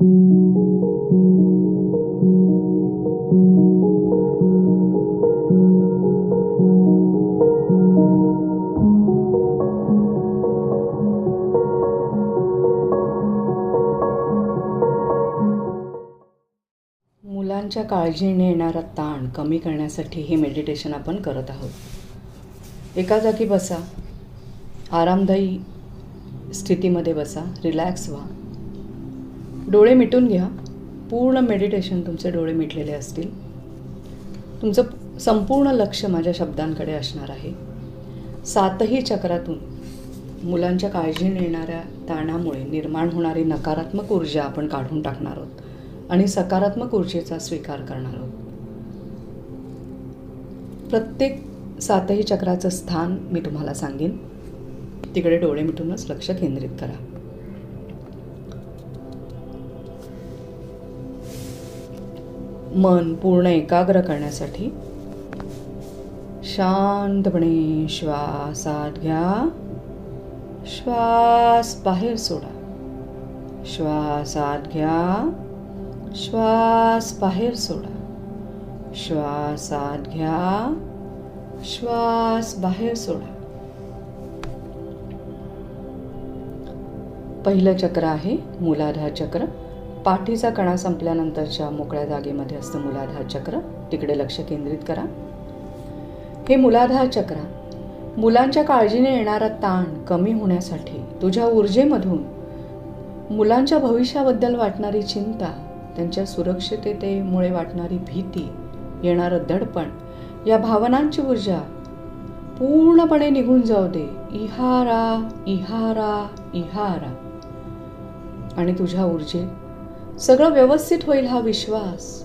मुलांच्या काळजीने येणारा ताण कमी करण्यासाठी हे मेडिटेशन आपण करत आहोत. एका जागी बसा. आरामदायी स्थितीमध्ये बसा. रिलॅक्स व्हा. डोळे मिटून घ्या. पूर्ण मेडिटेशन तुमचे डोळे मिटलेले असतील. तुमचं संपूर्ण लक्ष माझ्या शब्दांकडे असणार आहे. सातही चक्रातून मुलांच्या काळजी नेणाऱ्या ताणामुळे निर्माण होणारी नकारात्मक ऊर्जा आपण काढून टाकणार आहोत आणि सकारात्मक ऊर्जेचा स्वीकार करणार आहोत. प्रत्येक सातही चक्राचं स्थान मी तुम्हाला सांगेन. तिकडे डोळे मिटूनच लक्ष केंद्रित करा. मन पूर्ण एकाग्र करण्यासाठी शांतपणे श्वासात घ्या. श्वास बाहेर सोडा. श्वासात घ्या. श्वास बाहेर सोडा. श्वासात घ्या. श्वास बाहेर सोडा. पहिलं चक्र आहे मूलाधार चक्र. पाठीचा कणा संपल्यानंतरच्या मोकळ्या जागेमध्ये असतं मुलाधार चक्र. तिकडे लक्ष केंद्रित करा. हे मुलाधार चक्र मुलांच्या काळजीने येणारा ताण कमी होण्यासाठी तुझ्या ऊर्जेमधून मुलांच्या भविष्याबद्दल वाटणारी चिंता त्यांच्या सुरक्षिततेमुळे वाटणारी भीती येणारं दडपण या भावनांची ऊर्जा पूर्णपणे निघून जाऊ दे. इहारा इहारा इहारा. आणि तुझ्या ऊर्जेत सगळं व्यवस्थित होईल हा विश्वास.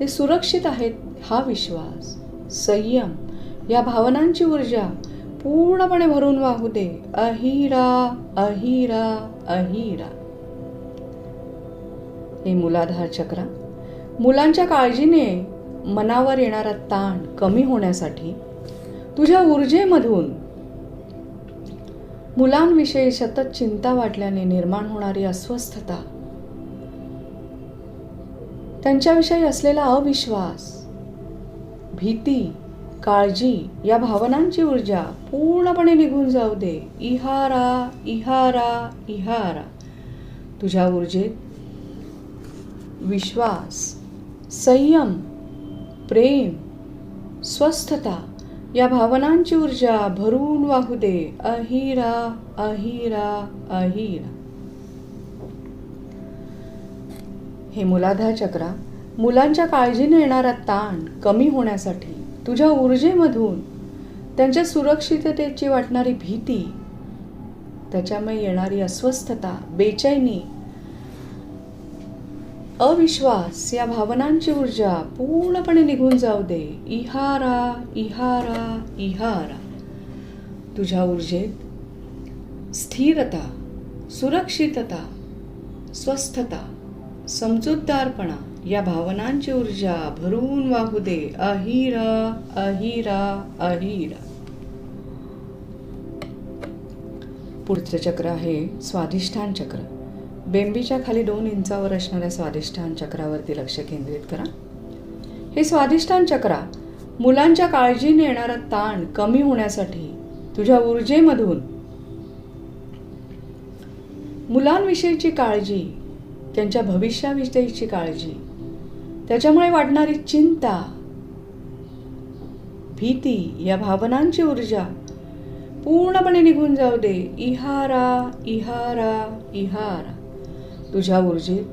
ते सुरक्षित आहेत हा विश्वास. संयम या भावनांची ऊर्जा पूर्णपणे भरून वाहू दे. अहिरा अहिरा अहिरा. हे मुलाधार चक्र मुलांच्या काळजीने मनावर येणारा ताण कमी होण्यासाठी तुझ्या ऊर्जेमधून मुलांविषयी सतत चिंता वाटल्याने निर्माण होणारी अस्वस्थता त्यांच्याविषयी असलेला अविश्वास भीती काळजी या भावनांची ऊर्जा पूर्णपणे निघून जाऊ दे. इहारा इहारा इहारा. तुझ्या ऊर्जेत विश्वास संयम प्रेम स्वस्थता या भावनांची ऊर्जा भरून वाहू दे. अहिरा अहिरा अहिरा. हे मुलाधा चक्रा मुलांच्या काळजीने येणारा ताण कमी होण्यासाठी तुझ्या ऊर्जेमधून त्यांच्या सुरक्षिततेची वाटणारी भीती त्याच्यामुळे येणारी अस्वस्थता बेचैनी अविश्वास या भावनांची ऊर्जा पूर्णपणे निघून जाऊ दे. इहारा इहारा इहारा. तुझ्या ऊर्जेत स्थिरता सुरक्षितता स्वस्थता. समजूतदारपणा या भावनांची ऊर्जा भरून वाहू दे. अहिरा अहिरा अहिरा. पुढचं चक्र आहे स्वाधिष्ठान चक्र. बेंबीच्या खाली दोन इंचावर असणाऱ्या स्वाधिष्ठान चक्रावरती लक्ष केंद्रित करा. हे स्वाधिष्ठान चक्रा मुलांच्या काळजीने येणारा ताण कमी होण्यासाठी तुझ्या ऊर्जेमधून मुलांविषयीची काळजी त्यांच्या भविष्याविषयीची काळजी. त्याच्यामुळे वाढणारी चिंता भीती या भावनांची ऊर्जा पूर्णपणे निघून जाऊ दे. इहारा इहारा इहारा. तुझ्या ऊर्जेत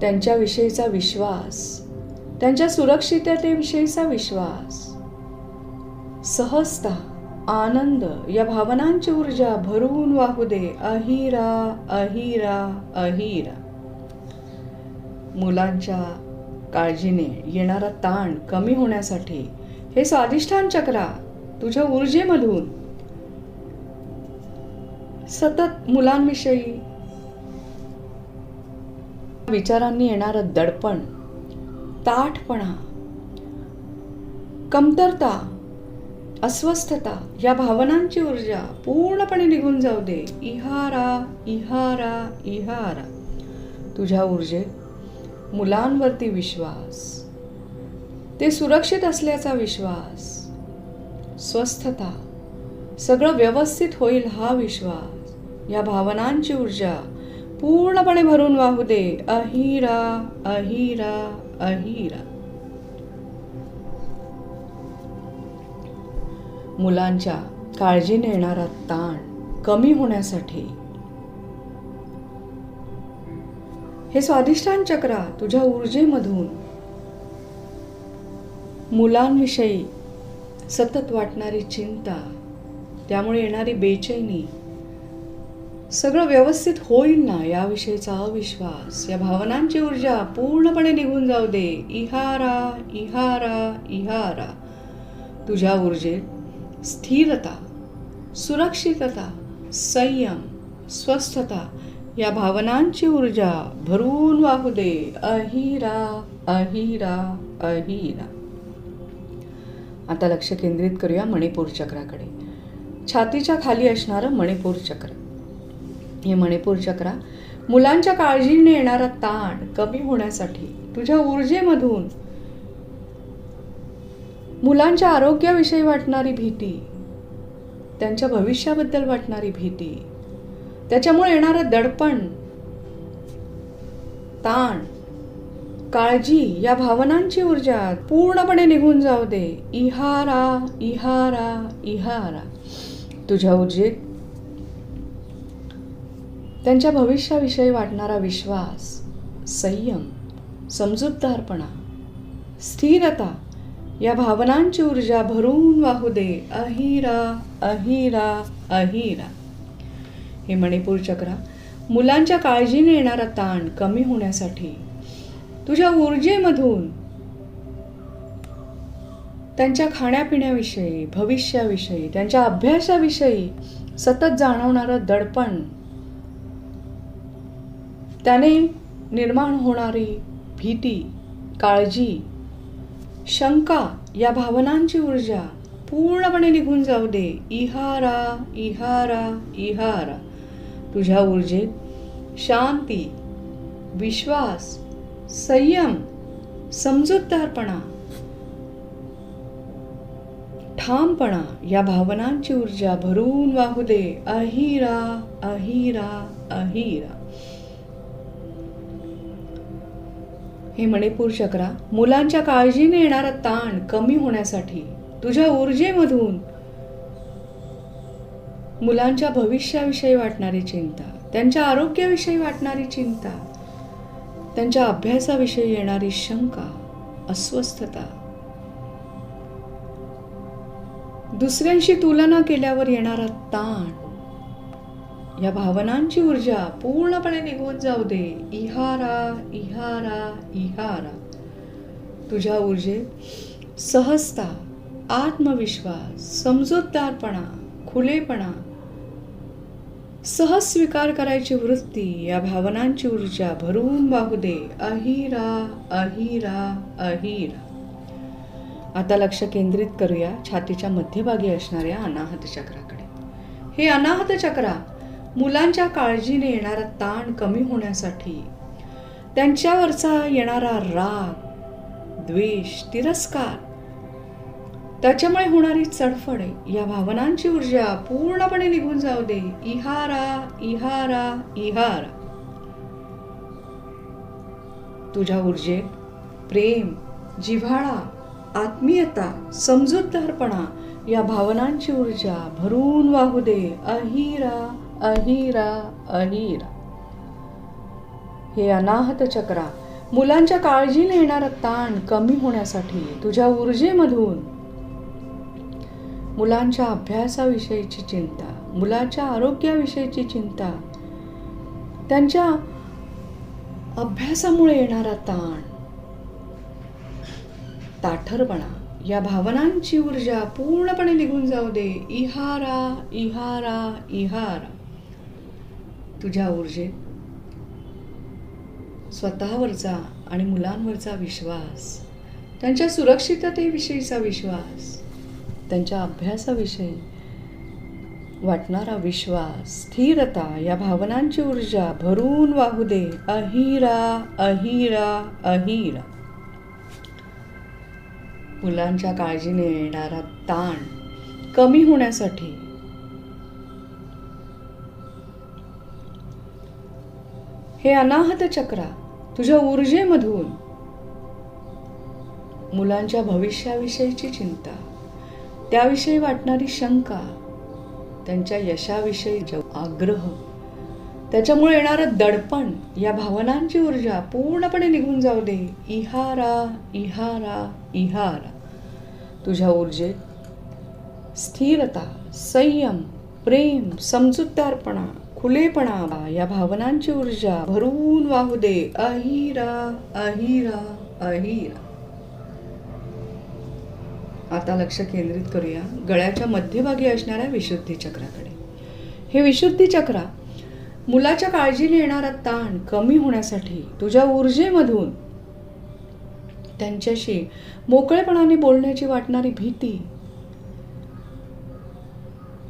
त्यांच्याविषयीचा विश्वास त्यांच्या सुरक्षिततेविषयीचा विश्वास सहजता आनंद या भावनांची ऊर्जा भरून वाहू दे. अहिरा अहिरा अहिरा. मुलांच्या काळजीने येणारा ताण कमी होण्यासाठी हे स्वाधिष्ठान चक्रा तुझ्या ऊर्जेमधून सतत मुलांविषयी विचारांनी येणारं दडपण ताठपणा कमतरता अस्वस्थता या भावनांची ऊर्जा पूर्णपणे निघून जाऊ दे. इहारा इहारा इहारा. तुझ्या ऊर्जेत मुलांवरती विश्वास. ते सुरक्षित असल्याचा विश्वास. स्वस्थता. सगळं व्यवस्थित होईल हा विश्वास. या भावनांची ऊर्जा पूर्णपणे भरून वाहू दे. अहिरा अहिरा अहिरा. मुलांच्या काळजीने येणारा ताण कमी होण्यासाठी हे स्वाधिष्ठान चक्रा तुझ्या ऊर्जेमधून मुलांविषयी सतत वाटणारी चिंता त्यामुळे येणारी बेचैनी सगळं व्यवस्थित होईल ना याविषयीचा अविश्वास? या भावनांची ऊर्जा पूर्णपणे निघून जाऊ दे. इहारा इहारा इहारा. तुझ्या ऊर्जेत स्थिरता सुरक्षितता संयम स्वस्थता या भावनांची ऊर्जा भरून वाहू दे. अहिरा अहिरा अहिरा. आता लक्ष केंद्रित करूया मणिपूर चक्राकडे. छातीच्या खाली असणारं मणिपूर चक्र. हे मणिपूर चक्रा मुलांच्या काळजीने येणारा ताण कमी होण्यासाठी तुझ्या ऊर्जेमधून मुलांच्या आरोग्याविषयी वाटणारी भीती त्यांच्या भविष्याबद्दल वाटणारी भीती त्याच्यामुळे येणारं दडपण ताण काळजी या भावनांची ऊर्जा पूर्णपणे निघून जाऊ दे. इहारा इहारा इहारा. तुझ्या ऊर्जेत त्यांच्या भविष्याविषयी वाटणारा विश्वास संयम समजूतदारपणा स्थिरता या भावनांची ऊर्जा भरून वाहू दे. अहिरा अहिरा अहिरा. हे मणिपूर चक्रा. मुलांच्या काळजीने येणारा ताण कमी होण्यासाठी तुझ्या ऊर्जेमधून त्यांच्या खाण्यापिण्याविषयी भविष्याविषयी त्यांच्या अभ्यासाविषयी सतत जाणवणारं दडपण त्याने निर्माण होणारी भीती काळजी शंका या भावनांची ऊर्जा पूर्णपणे निघून जाऊ दे. इहारा इहारा इहारा. तुझ्या ऊर्जेत शांती विश्वास संयम समजूतदारपणा ठामपणा या भावनांची ऊर्जा भरून वाहू दे. अहिरा अहिरा अहिरा. हे मणिपूर चक्रा मुलांच्या काळजीने येणारा ताण कमी होण्यासाठी तुझ्या ऊर्जेमधून मुलांच्या भविष्याविषयी वाटणारी चिंता त्यांच्या आरोग्याविषयी वाटणारी चिंता त्यांच्या अभ्यासाविषयी येणारी शंका अस्वस्थता. दुसऱ्यांशी तुलना केल्यावर येणारा ताण या भावनांची ऊर्जा पूर्णपणे निघून जाऊ दे. इहारा इहारा इहारा. तुझ्या ऊर्जेत सहजता आत्मविश्वास समजूतदारपणा खुलेपणा सहज स्वीकार करायची वृत्ती या भावनांची ऊर्जा भरून वाहू दे. अहिरा अहिरा अहिरा. आता लक्ष केंद्रित करूया छातीच्या मध्यभागी असणाऱ्या अनाहत चक्राकडे. हे अनाहत चक्रा मुलांच्या काळजीने येणारा ताण कमी होण्यासाठी त्यांच्यावरचा येणारा राग द्वेष तिरस्कार त्याच्यामुळे होणारी चडफडे या भावनांची ऊर्जा पूर्णपणे निघून जाऊ दे. इहारा इहारा इहारा. तुझ्या ऊर्जेत प्रेम जिव्हाळा आत्मीयता समजूतदारपणा या भावनांची ऊर्जा भरून वाहू दे. अहिरा अहिरा अहिरा. हे अनाहत चक्रा मुलांच्या काळजीने येणारा ताण कमी होण्यासाठी तुझ्या ऊर्जेमधून मुलांच्या अभ्यासाविषयीची चिंता मुलाच्या आरोग्याविषयीची चिंता त्यांच्या अभ्यासामुळे येणारा ताण ताठरपणा या भावनांची ऊर्जा पूर्णपणे निघून जाऊ दे. इहारा इहारा इहारा. तुझ्या ऊर्जेत स्वतःवरचा आणि मुलांवरचा विश्वास त्यांच्या सुरक्षिततेविषयीचा विश्वास त्यांच्या अभ्यासाविषयी वाटणारा विश्वास स्थिरता या भावनांची ऊर्जा भरून वाहू दे. अहिरा अहिरा अहिरा. मुलांच्या काळजीने येणारा ताण कमी होण्यासाठी हे अनाहत चक्रा तुझ्या ऊर्जेमधून मुलांच्या भविष्याविषयीची चिंता त्याविषयी वाटणारी शंका त्यांच्या यशाविषयी जो आग्रह त्याच्यामुळे येणारं दडपण या भावनांची ऊर्जा पूर्णपणे निघून जाऊ दे. इहारा इहारा इहारा. तुझ्या ऊर्जेत स्थिरता संयम प्रेम समजूतदारपणा खुलेपणा या भावनांची ऊर्जा भरून वाहू दे. अहिरा अहिरा अहिरा. आता लक्ष केंद्रित करूया. गळ्याच्या मध्यभागी असणाऱ्या विशुद्धी चक्राकडे. हे विशुद्धी चक्र मुलाच्या काळजीने येणारा ताण कमी होण्यासाठी तुझ्या ऊर्जेमधून त्यांच्याशी मोकळेपणाने बोलण्याची वाटणारी भीती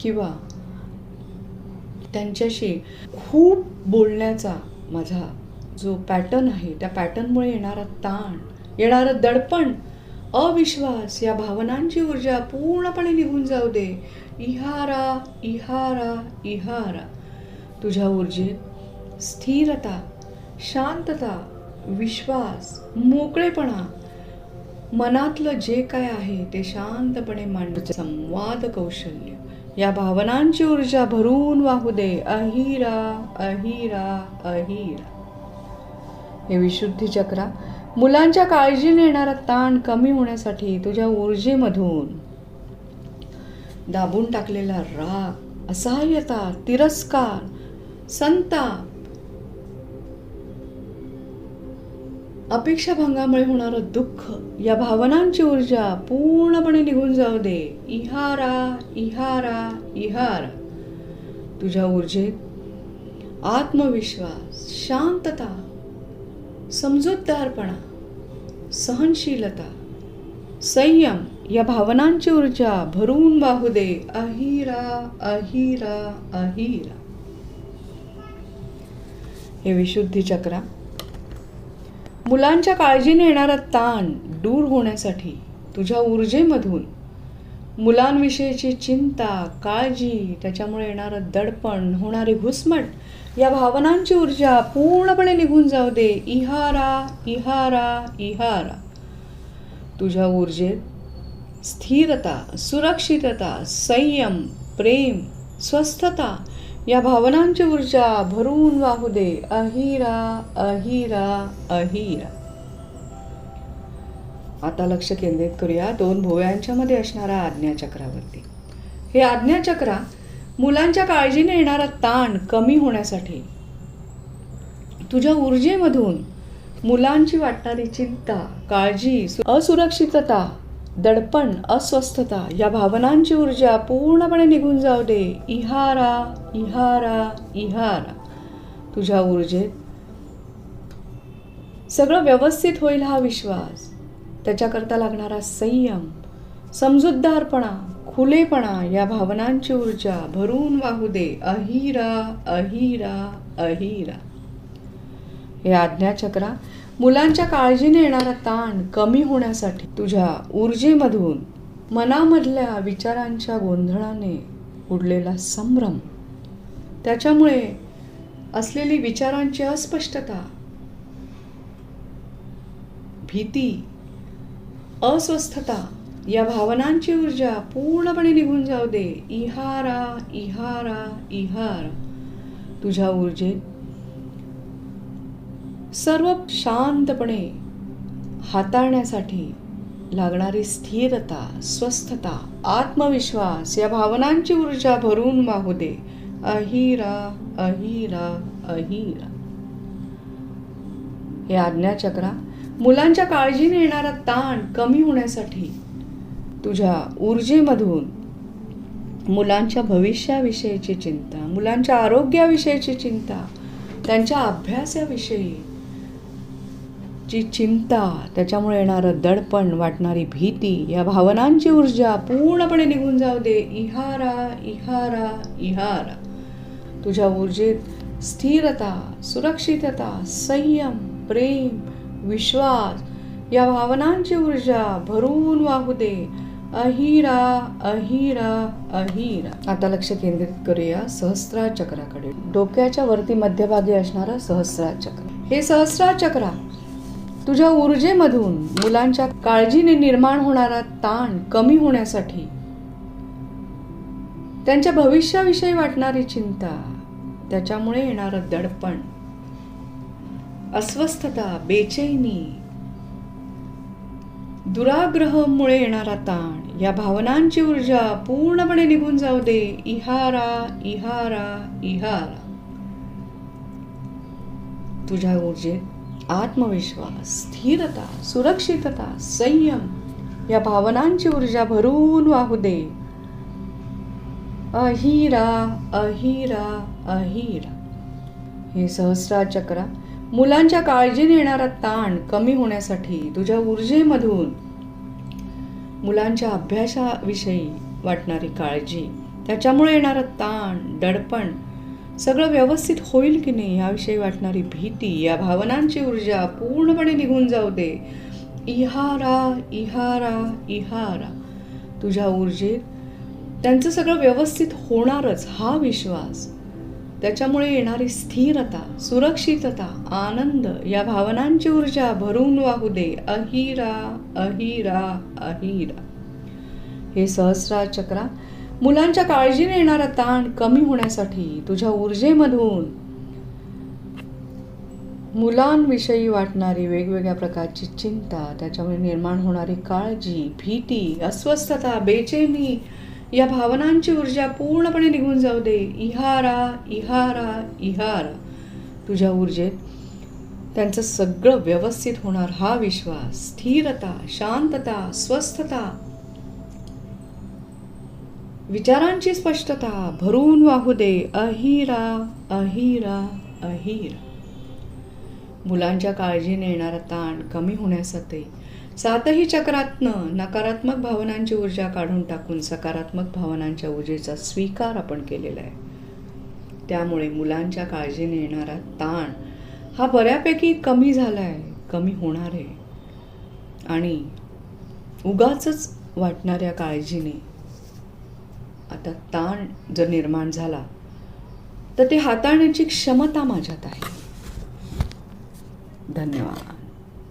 किंवा त्यांच्याशी खूप बोलण्याचा माझा जो पॅटर्न आहे त्या पॅटर्नमुळे येणारा ताण येणारं दडपण अविश्वास या भावनांची ऊर्जा पूर्णपणे निघून जाऊ दे. इहारा इहारा इहारा. तुझ्या ऊर्जेत स्थिरता शांतता विश्वास मोकळेपणा मनातलं जे काय आहे ते शांतपणे मांडण्याचं संवाद कौशल्य. या भावनांची ऊर्जा भरून वाहू दे. अहिरा अहिरा अहिरा. हे विशुद्धी चक्रा मुलांच्या काळजीने येणारा ताण कमी होण्यासाठी तुझ्या ऊर्जेमधून दाबून टाकलेला राग असहाय्यता तिरस्कार संताप अपेक्षाभंगामुळे होणारं दुःख या भावनांची ऊर्जा पूर्णपणे निघून जाऊ दे. इहारा इहारा इहारा. तुझ्या ऊर्जेत आत्मविश्वास शांतता समजूतदारपणा सहनशीलता संयम या भावनांची ऊर्जा भरून वाहू दे. अहिरा अहिरा अहिरा. हे विशुद्धी चक्रा. मुलांच्या काळजीने येणारा ताण दूर होण्यासाठी तुझ्या ऊर्जेमधून मुलांविषयीची चिंता काळजी त्याच्यामुळे येणारं दडपण होणारी घुसमट या भावनांची ऊर्जा पूर्णपणे निघून जाऊ दे. इहारा इहारा इहारा. तुझ्या ऊर्जेत स्थिरता सुरक्षितता संयम प्रेम स्वस्थता या भावनांची ऊर्जा भरून वाहू दे. अहिरा अहिरा अहिरा. आता लक्ष केंद्रित करूया दोन भोव्यांच्या मध्ये असणाऱ्या आज्ञाचक्रावरती. हे आज्ञाचक्रा मुलांच्या काळजीने येणारा ताण कमी होण्यासाठी. तुझ्या ऊर्जेमधून मुलांची वाटणारी चिंता काळजी असुरक्षितता दडपण अस्वस्थता या भावनांची ऊर्जा पूर्णपणे निघून जाऊ दे. इहारा इहारा इहारा. तुझ्या ऊर्जेत सगळं व्यवस्थित होईल हा विश्वास. त्याच्याकरता लागणारा संयम समजूतदारपणा खुलेपणा या भावनांची ऊर्जा भरून वाहू दे. अहिरा अहिरा अहिरा. हे आज्ञाचक्रा मुलांच्या काळजीने येणारा ताण कमी होण्यासाठी तुझ्या ऊर्जेमधून मनामधल्या विचारांच्या गोंधळाने उडलेला संभ्रम. त्याच्यामुळे असलेली विचारांची अस्पष्टता भीती अस्वस्थता या भावनांची ऊर्जा पूर्णपणे निघून जाऊ दे. इहारा इहारा इहारा. तुझ्या ऊर्जेत सर्व शांतपणे हाताळण्यासाठी लागणारी स्थिरता स्वस्थता आत्मविश्वास या भावनांची ऊर्जा भरून वाहू दे. अहिरा अहिरा अहिरा. हे आज्ञाचक्रा मुलांच्या काळजीने येणारा ताण कमी होण्यासाठी तुझ्या ऊर्जेमधून मुलांच्या भविष्याविषयीची चिंता मुलांच्या आरोग्याविषयीची चिंता त्यांच्या अभ्यासाविषयी ची चिंता त्याच्यामुळे येणारं दडपण वाटणारी भीती या भावनांची ऊर्जा पूर्णपणे निघून जाऊ दे. इहारा इहारा इहारा. तुझ्या ऊर्जेत स्थिरता सुरक्षितता संयम प्रेम विश्वास या भावनांची ऊर्जा भरून वाहू दे. अहिरा अहिरा अहिरा. आता लक्ष केंद्रित करूया सहस्रा चक्राकडे. डोक्याच्या वरती मध्यभागी असणारा सहस्रा चक्र. हे सहस्रा चक्रा तुझ्या ऊर्जेमधून मुलांच्या काळजीने निर्माण होणारा ताण कमी होण्यासाठी त्यांच्या भविष्याविषयी वाटणारी चिंता त्याच्यामुळे येणारं दडपण अस्वस्थता बेचैनी दुराग्रहमुळे येणारा ताण या भावनांची ऊर्जा पूर्णपणे निघून जाऊ दे. इहारा इहारा इहारा. तुझ्या ऊर्जेत आत्मविश्वास स्थिरता सुरक्षितता संयम या भावनांची ऊर्जा भरून वाहू दे. अहिरा अहिरा अहिरा. हे सहस्रा चक्रा मुलांच्या काळजीने येणारा ताण कमी होण्यासाठी तुझ्या ऊर्जेमधून मुलांच्या अभ्यासाविषयी वाटणारी काळजी त्याच्यामुळे येणारं ताण दडपण सगळं व्यवस्थित होईल की नाही याविषयी वाटणारी भीती या भावनांची ऊर्जा पूर्णपणे निघून जाऊ दे. इहारा इहारा इहारा. तुझ्या ऊर्जेत त्यांचं सगळं व्यवस्थित होणारच हा विश्वास. त्याच्यामुळे येणारी स्थिरता सुरक्षितता आनंद या भावनांची ऊर्जा भरून वाहू दे. अहिरा अहिरा अहिरा. हे सहस्रा चक्रा मुलांच्या काळजीने येणारा ताण कमी होण्यासाठी तुझ्या ऊर्जेमधून मुलांविषयी वाटणारी वेगवेगळ्या प्रकारची चिंता त्याच्यामुळे निर्माण होणारी काळजी भीती अस्वस्थता बेचैनी या भावनांची ऊर्जा पूर्णपणे निघून जाऊ दे. इहारा इहारा इहारा. तुझ्या ऊर्जेत त्यांचं सगळं व्यवस्थित होणार हा विश्वास. स्थिरता शांतता स्वस्थता. विचारांची स्पष्टता. भरून वाहू दे. अहिरा अहिरा अहिरा. मुलांच्या काळजीने येणारा ताण कमी होण्यासाठी सातही चक्रातनं नकारात्मक भावनांची ऊर्जा काढून टाकून सकारात्मक भावनांच्या ऊर्जेचा स्वीकार आपण केलेला आहे. त्यामुळे मुलांच्या काळजीने येणारा ताण हा बऱ्यापैकी कमी झाला आहे कमी होणार आहे. आणि उगाच वाटणाऱ्या काळजीने आता ताण जर निर्माण झाला तर ते हाताळण्याची क्षमता माझ्यात आहे. धन्यवाद.